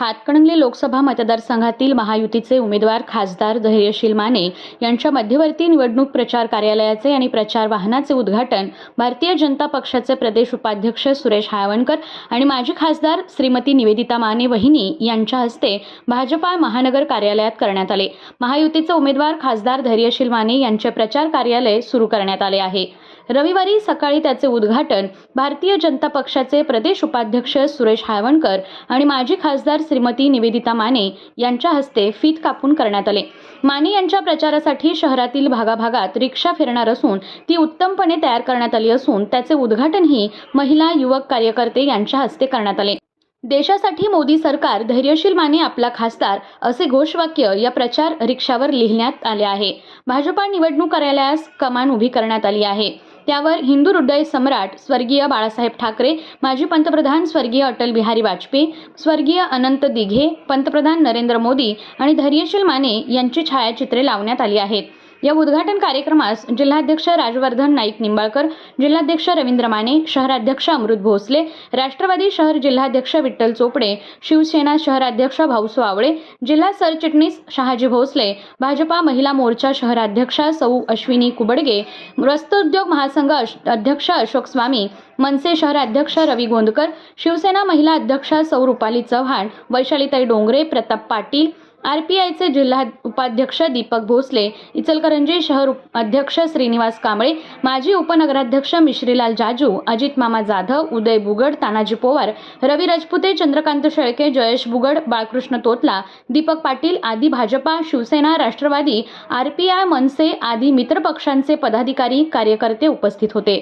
हातकणंगले लोकसभा मतदारसंघातील महायुतीचे उमेदवार खासदार धैर्यशील माने यांच्या मध्यवर्ती निवडणूक प्रचार कार्यालयाचे आणि प्रचार वाहनाचे उद्घाटन भारतीय जनता पक्षाचे प्रदेश उपाध्यक्ष सुरेश हाळवणकर आणि माजी खासदार श्रीमती निवेदिता माने वहिनी यांच्या हस्ते भाजपा महानगर कार्यालयात करण्यात आले. महायुतीचे उमेदवार खासदार धैर्यशील माने यांचे प्रचार कार्यालय सुरू करण्यात आले आहे. रविवारी सकाळी त्याचे उद्घाटन भारतीय जनता पक्षाचे प्रदेश उपाध्यक्ष सुरेश हाळवणकर आणि माजी खासदार श्रीमती निवेदिता माने यांच्या हस्ते फीत कापून करण्यात आले. माने यांच्या प्रचारासाठी शहरातील भागाभागात रिक्षा फिरणार असून ती उत्तमपणे तयार करण्यात आली असून त्याचे उद्घाटनही महिला युवक कार्यकर्ते यांच्या हस्ते करण्यात आले. देशासाठी मोदी सरकार धैर्यशील माने आपला खासदार असे घोषवाक्य या प्रचार रिक्षावर लिहिण्यात आले आहे. भाजपा निवडणूक कार्यालयास कमान उभी करण्यात आली आहे. त्यावर हिंदू हृदय सम्राट स्वर्गीय बाळासाहेब ठाकरे माजी पंतप्रधान स्वर्गीय अटल बिहारी वाजपेयी स्वर्गीय अनंत दिघे पंतप्रधान नरेंद्र मोदी आणि धैर्यशील माने यांची छायाचित्रे लावण्यात आली आहेत. या उद्घाटन कार्यक्रमास जिल्हाध्यक्ष राजवर्धन नाईक निंबाळकर जिल्हाध्यक्ष रवींद्र माने शहराध्यक्ष अमृत भोसले राष्ट्रवादी शहर जिल्हाध्यक्ष विठ्ठल चोपडे शिवसेना शहराध्यक्ष भाऊसो आवळे जिल्हा सरचिटणीस शहाजी भोसले भाजपा महिला मोर्चा शहराध्यक्षा सौ अश्विनी कुबडगे रस्तोद्योग महासंघ अश- अध्यक्ष अशोक स्वामी मनसे शहराध्यक्ष रवी गोंदकर शिवसेना महिला अध्यक्षा सौ रुपाली चव्हाण वैशालीताई डोंगरे प्रताप पाटील आर पी आयचे जिल्हा उपाध्यक्ष दीपक भोसले इचलकरंजी शहर अध्यक्ष श्रीनिवास कांबळे माजी उपनगराध्यक्ष मिश्रीलाल जाजू अजित मामा जाधव उदय बुगड तानाजी पोवार रवी राजपुते चंद्रकांत शेळके जयेश बुगड बाळकृष्ण तोतला दीपक पाटील आदी Bhajpa Shiv Sena Rashtrawadi R P I Manase आदी मित्रपक्षांचे पदाधिकारी कार्यकर्ते उपस्थित होते.